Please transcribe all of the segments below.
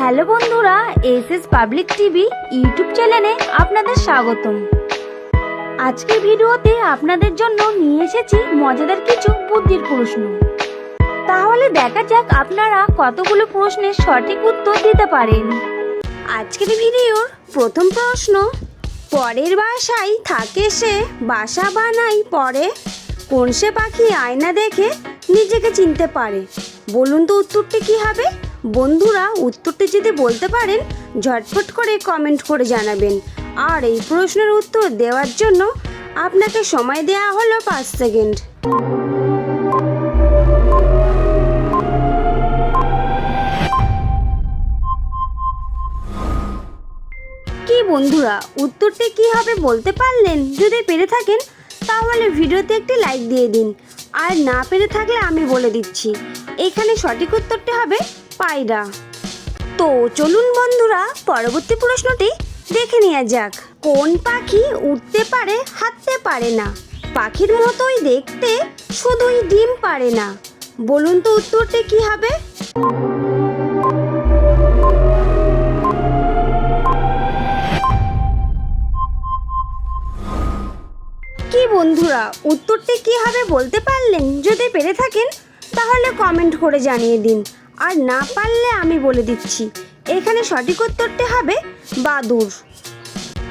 Hello বন্ধুরা S S public TV YouTube চ্যানেলে আপনাদের স্বাগতম। আজকের ভিডিওতে আপনাদের জন্য নিয়ে এসেছি মজাদার কিছু বুদ্ধির প্রশ্ন। তাহলে দেখা যাক আপনারা কতগুলো প্রশ্নের সঠিক উত্তর দিতে পারেন। আজকের ভিডিওর প্রথম প্রশ্ন পরের বাসায় থাকে সে, বাসা বানাই পরে। কোন সে পাখি আয়না দেখে নিজেকে চিনতে পারে? বলুন তো উত্তরটি কি হবে? বন্ধুরা, উত্তরটি যদি বলতে পারেন, ঝটফট করে কমেন্ট করে জানাবেন। আর এই প্রশ্নের উত্তর দেওয়ার জন্য আপনাকে সময় দেওয়া হলো পাঁচ সেকেন্ড। বন্ধুরা, উত্তরটি কি হবে বলতে পারলেন? যদি পেরে থাকেন, তাহলে ভিডিওতে একটি লাইক দিয়ে দিন। আর না পেরে থাকলে আমি বলে দিচ্ছি। এখানে সঠিক উত্তরটি হবে পায়রা। তো চলুন বন্ধুরা, পরবর্তী প্রশ্নটি দেখে নেওয়া যাক। কোন পাখি উঠতে পারে, হাঁটতে পারে না? পাখির মতোই দেখতে, শুধুই ডিম পারে না। বলুন তো উত্তরটি কি হবে? বন্ধুরা, উত্তরটি কি হবে বলতে পারলেন? যদি পেরে থাকেন, তাহলে কমেন্ট করে জানিয়ে দিন। আর না পারলে আমি বলে দিচ্ছি। এখানে সঠিক উত্তরটি হবে বাদুর।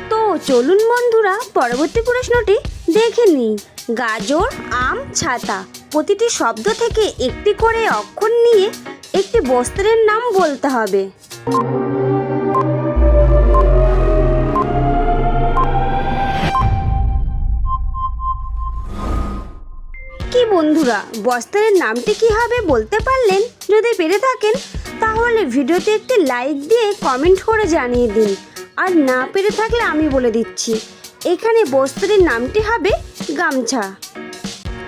তো চলুন বন্ধুরা, পরবর্তী প্রশ্নটি দেখে নিই। গাজর, আম, ছাতা প্রতিটি শব্দ থেকে একটি করে অক্ষর নিয়ে একটি বস্ত্রের নাম বলতে হবে। বন্ধুরা, বস্ত্রের নামটি কি হবে বলতে পারলেন? যদি পেরে থাকেন, তাহলে ভিডিওতে একটি লাইক দিয়ে কমেন্ট করে জানিয়ে দিন। আর না পেরে থাকলে আমি বলে দিচ্ছি, এখানে বস্ত্রের নামটি হবে গামছা।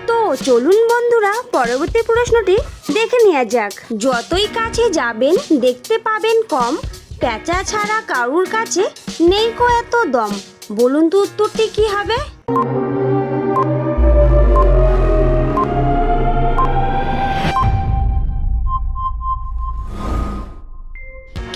তো চলুন বন্ধুরা, পরবর্তী প্রশ্নটি দেখে নেওয়া যাক। যতই কাছে যাবেন, দেখতে পাবেন কম প্যাঁচা ছাড়া কারুর কাছে নেই কো এত দম। বলুন তো উত্তরটি কি হবে?